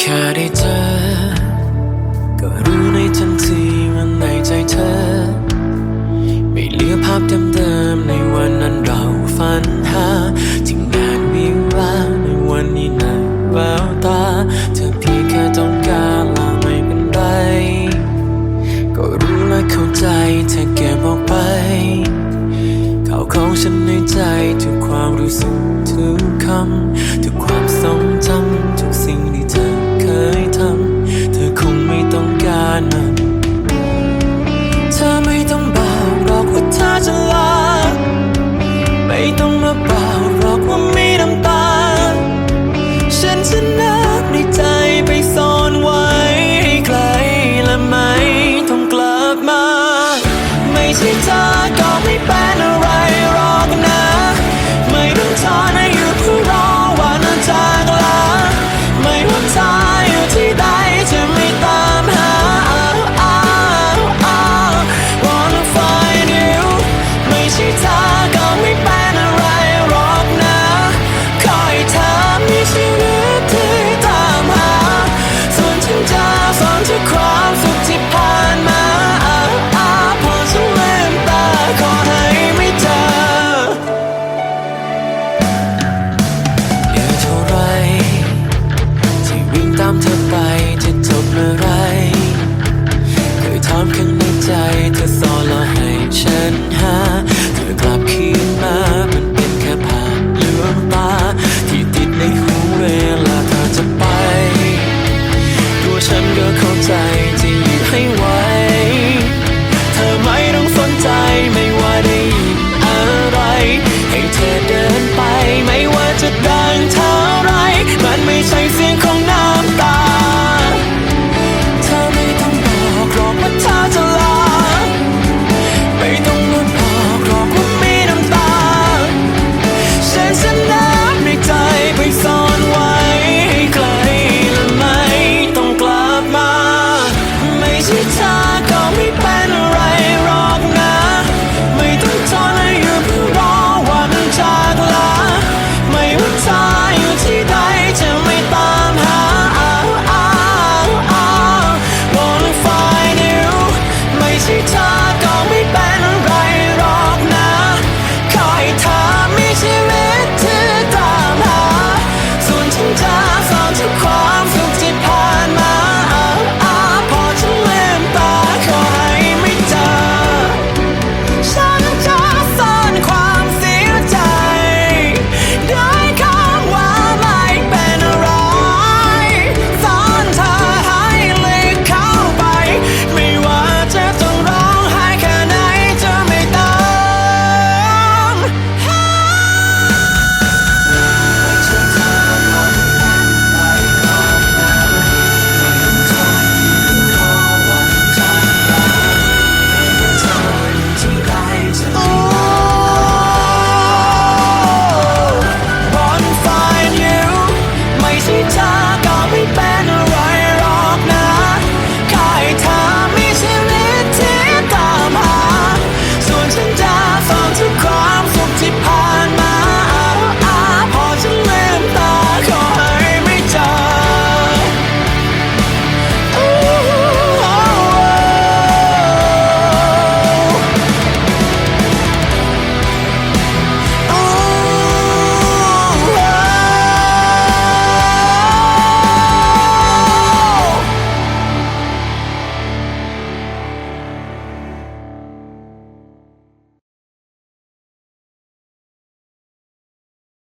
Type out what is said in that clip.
แค่ได้เจอ ก็รู้ในทันทีว่าในใจเธอ ไม่เหลือภาพเดิมๆในวันนั้นเราฝันหาถึงงานวิวาในวันนี้ในแววตา เธอเพียงแค่ต้องการเราไม่เป็นไร ก็รู้และเข้าใจเธอเก็บออกไปข่าวของฉันในใจทุกความรู้สึกทุกคำทุกความทรงจำทุกสิ่ง